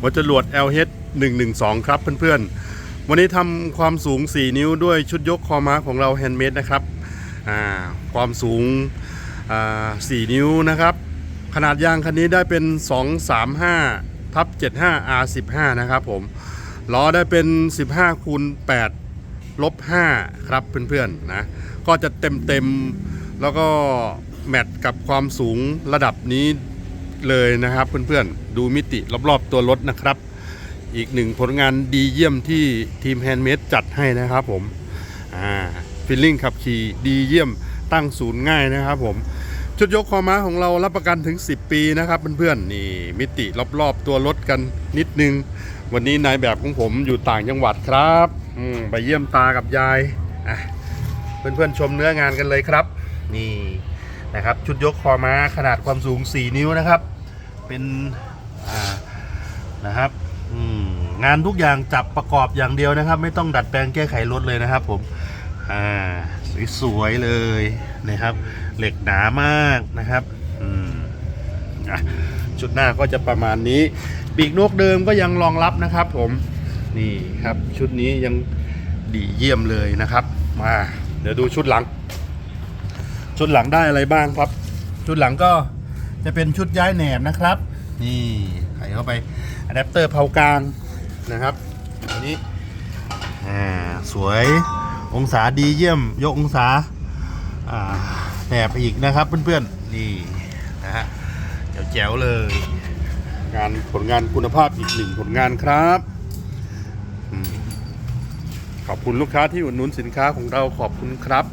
หัวจรวด LH 112 ครับเพื่อนๆ วันนี้ทำความสูง 4 นิ้วด้วยชุดยกคอม้าของเราแฮนด์เมดนะครับความสูงอ่า4นิ้วนะครับ ขนาดยางคันนี้ได้เป็น 235ทับ75 R15 นะครับผมล้อได้เป็น 15คูณ8ลบ5ครับเพื่อนๆนะก็จะเต็มเต็มๆแล้วก็แมทกับความสูงระดับนี้ เลยนะครับเพื่อนๆ ดูมิติรอบๆตัวรถนะครับ อีกหนึ่งผลงานดีเยี่ยมที่ทีมแฮนด์เมดจัดให้นะครับผมอ่าฟิลลิ่งขับขี่ดีเยี่ยมตั้งศูนย์ง่ายนะครับผมชุดยกคอม้าของเรารับประกันถึง 10 ปีนะครับเพื่อนๆนี่มิติรอบๆตัวรถกันนิดนึง วันนี้นายแบบของผมอยู่ต่างจังหวัดครับไปเยี่ยมตากับยายเพื่อนๆชมเนื้องานกันเลยครับ นี่ นะครับ ชุดยกคอม้าขนาดความสูง 4 นิ้วนะครับ เป็นนะครับงานทุกอย่างจับประกอบอย่างเดียวนะครับ ไม่ต้องดัดแปลงแก้ไขรถเลยนะครับ ผมอ่าสวยๆเลยนะครับ เหล็กหนามากนะครับอืมชุดหน้าก็จะประมาณนี้ ปีกนกเดิมก็ยังรองรับนะครับ ผมนี่ครับชุดนี้ยังดีเยี่ยมเลยนะครับ มาเดี๋ยวดูชุดหลัง ชุดหลังได้อะไรบ้างครับ ชุดหลังก็จะเป็นชุดย้ายแหนบนะครับ นี่ใส่เข้าไปอะแดปเตอร์เผากลางนะครับอันนี้อ่าสวยองศาดีเยี่ยม ยกองศาแหนบอีกนะครับเพื่อนๆนี่นะฮะแจ๋วๆเลย งานผลงานคุณภาพอีกหนึ่งผลงานครับขอบคุณลูกค้าที่อุดหนุนสินค้าของเราขอบคุณครับ